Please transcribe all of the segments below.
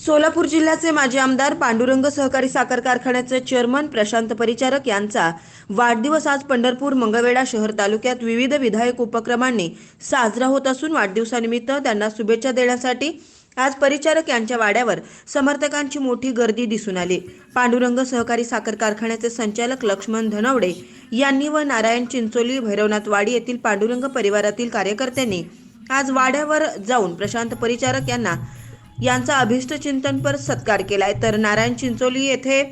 सोलापूर जिल्ह्याचे माजी आमदार पांडुरंग सहकारी साखर कारखान्याचे चेअरमन प्रशांत परिचारक यांचा वाढदिवस आज पंढरपूर मंगळवेढा शहर तालुक्यात विविध विधायक उपक्रमांनी साजरा होत असून वाढदिवसानिमित्त त्यांना शुभेच्छा देण्यासाठी आज परिचारक यांच्या वाड्यावर समर्थकांची मोठी गर्दी दिसून आली. पांडुरंग सहकारी साखर कारखान्याचे संचालक लक्ष्मण धनवडे यांनी व नारायण चिंचोली भैरवनाथ वाडी येथील पांडुरंग परिवारातील कार्यकर्त्यांनी आज वाड्यावर जाऊन प्रशांत परिचारक यांना यांचा अभिष्ट चिंतनपर सत्कार केलाय. तर नारायण चिंचोली येथे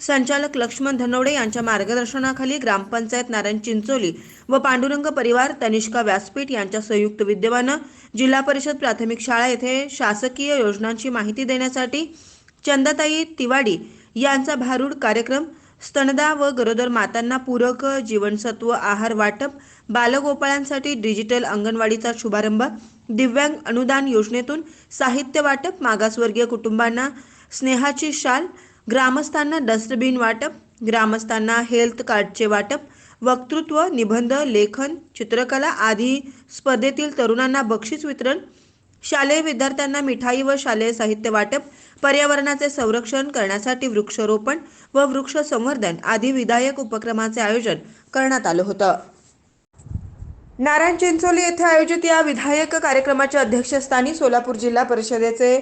संचालक लक्ष्मण धनवडे यांच्या मार्गदर्शनाखाली ग्रामपंचायत नारायण चिंचोली व पांडुरंग परिवार तनिष्का व्यासपीठ यांच्या संयुक्त विद्यमानं जिल्हा परिषद प्राथमिक शाळा येथे शासकीय योजनांची माहिती देण्यासाठी चंदाताई तिवाडी यांचा भारूड कार्यक्रम स्तनदा व गरोदर मातांना पूरक जीवनसत्व आहार वाटप बालगोपाळांसाठी डिजिटल अंगणवाडीचा शुभारंभ दिव्यांग अनुदान योजनेतून साहित्य वाटप मागासवर्गीय कुटुंबांना स्नेहाची शाल ग्रामस्थांना डस्टबिन वाटप ग्रामस्थांना हेल्थ कार्डचे वाटप वक्तृत्व निबंध लेखन चित्रकला आदी स्पर्धेतील तरुणांना बक्षीस वितरण शालेय विद्यार्थ्यांना मिठाई व शालेय साहित्य वाटप पर्यावरणाचे संरक्षण करण्यासाठी वृक्षारोपण व वृक्ष संवर्धन आदी विधायक उपक्रमाचे आयोजन करण्यात आलं होतं. नारायण चिंचोली येथे आयोजित या विधायक कार्यक्रमाच्या अध्यक्षस्थानी सोलापूर जिल्हा परिषदेचे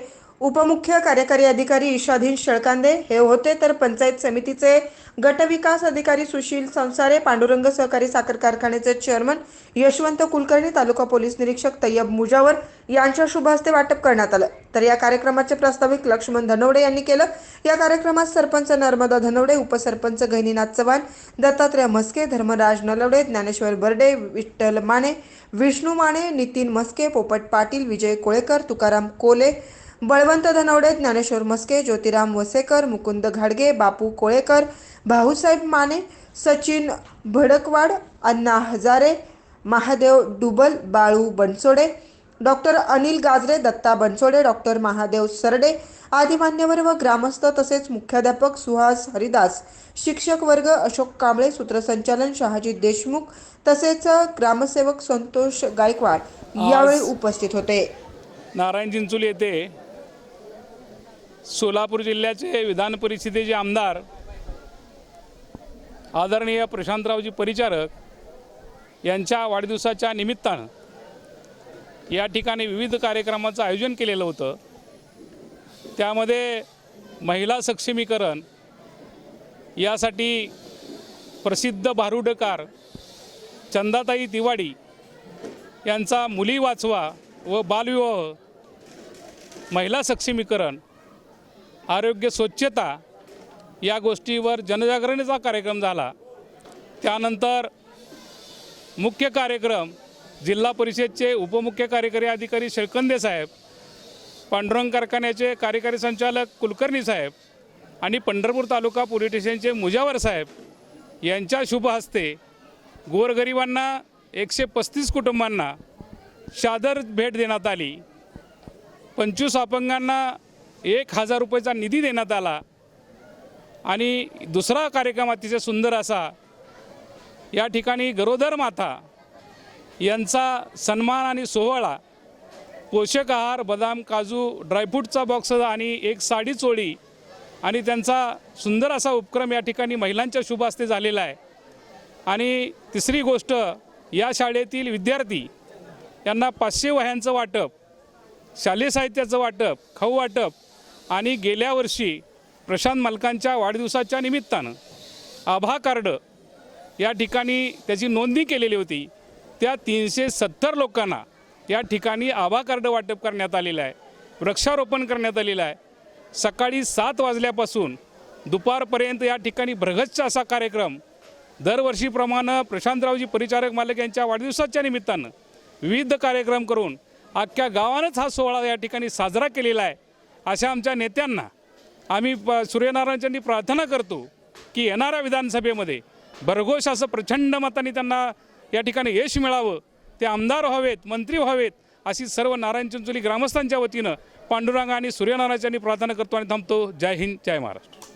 उपमुख्य कार्यकारी अधिकारी ईशाधीन शेळकांदे हे होते तर पंचायत समितीचे गटविकास अधिकारी सुशील संसारे पांडुरंग सहकारी साखर कारखान्याचे चेअरमन यशवंत कुलकर्णी तालुका पोलीस निरीक्षक तय्यब मुजावर यांच्या शुभ हस्ते वाटप करण्यात आलं. तर या कार्यक्रमाचे प्रास्ताविक लक्ष्मण धनवडे यांनी केलं. या कार्यक्रमात सरपंच नर्मदा धनवडे उपसरपंच गहिनीनाथ चव्हाण दत्तात्रय म्हस्के धर्मराज नलवडे ज्ञानेश्वर बर्डे विठ्ठल माने विष्णू माने नितीन म्हस्के पोपट पाटील विजय कोळेकर तुकाराम कोले बळवंत धनवडे ज्ञानेश्वर मस्के ज्योतिराम वसेकर मुकुंद घाडगे बापू कोळेकर भाऊसाहेब माने सचिन भडकवाड अण्णा हजारे महादेव डुबल बाळू बनसोडे डॉक्टर अनिल गाजरे दत्ता बनसोडे डॉक्टर महादेव सरडे आदी मान्यवर व ग्रामस्थ तसेच मुख्याध्यापक सुहास हरिदास शिक्षक वर्ग अशोक कांबळे सूत्रसंचालन शहाजी देशमुख तसेच ग्रामसेवक संतोष गायकवाड यावेळी उपस्थित होते. नारायण चिंचोली येथे सोलापूर जिल्ह्याचे विधान परिषदेचे आमदार आदरणीय प्रशांतरावजी परिचारक यांच्या वाढदिवसाच्या निमित्तानं या ठिकाणी विविध कार्यक्रमाचं आयोजन केलेलं होतं. त्यामध्ये महिला सक्षमीकरण यासाठी प्रसिद्ध भारुडकार चंदाताई तिवाडी यांचा मुली वाचवा व बालविवाह महिला सक्षमीकरण आरोग्य स्वच्छता या गोष्टीवर जनजागरणीचा कार्यक्रम झाला. त्यानंतर मुख्य कार्यक्रम जिल्हा परिषदचे उपमुख्य कार्यकारी अधिकारी शेळकंदे साहेब पांडुरंग कारखान्याचे कार्यकारी संचालक कुलकर्णी साहेब आणि पंढरपूर तालुका पोलीस स्टेशनचे मुजावर साहेब यांच्या शुभ हस्ते गोरगरिबांना एकशे पस्तीस कुटुंबांना शादर भेट देण्यात आली. पंचवीस अपंगांना एक हजार रुपयेचा निधी देण्यात आला. आणि दुसरा कार्यक्रम अतिशय सुंदर असा या ठिकाणी गरोदर माता यांचा सन्मान आणि सोहळा पोषक आहार बदाम काजू ड्रायफ्रूटचा बॉक्स आणि एक साडी चोळी आणि त्यांचा सुंदर असा उपक्रम या ठिकाणी महिलांच्या शुभ हस्ते झालेला आहे. आणि तिसरी गोष्ट या शाळेतील विद्यार्थी यांना पाचशे वह्यांचं वाटप शालेय साहित्याचं वाटप खाऊ वाटप आणि गेल्या वर्षी प्रशांत मालकांच्या वाढदिवसाच्या निमित्तानं आभा कार्ड या ठिकाणी त्याची नोंदणी केलेली होती. त्या तीनशे सत्तर लोकांना या ठिकाणी आभा कार्ड वाटप करण्यात आलेलं आहे. वृक्षारोपण करण्यात आलेलं आहे. सकाळी सात वाजल्यापासून दुपारपर्यंत या ठिकाणी भरगच्च असा कार्यक्रम दरवर्षीप्रमाणे प्रशांतरावजी परिचारक मालक यांच्या वाढदिवसाच्या निमित्तानं विविध कार्यक्रम करून अख्ख्या गावानंच हा सोहळा या ठिकाणी साजरा केलेला आहे. अशा आमच्या नेत्यांना आम्ही प सूर्यनारायणच्यांनी प्रार्थना करतो की येणाऱ्या विधानसभेमध्ये भरघोष असं प्रचंड मताने त्यांना या ठिकाणी यश मिळावं ते आमदार व्हावेत मंत्री व्हावेत अशी सर्व नारायण चिंचोली ग्रामस्थांच्या वतीनं पांडुरंग आणि सूर्यनारायणच्यांनी प्रार्थना करतो आणि थांबतो. जय हिंद जय महाराष्ट्र.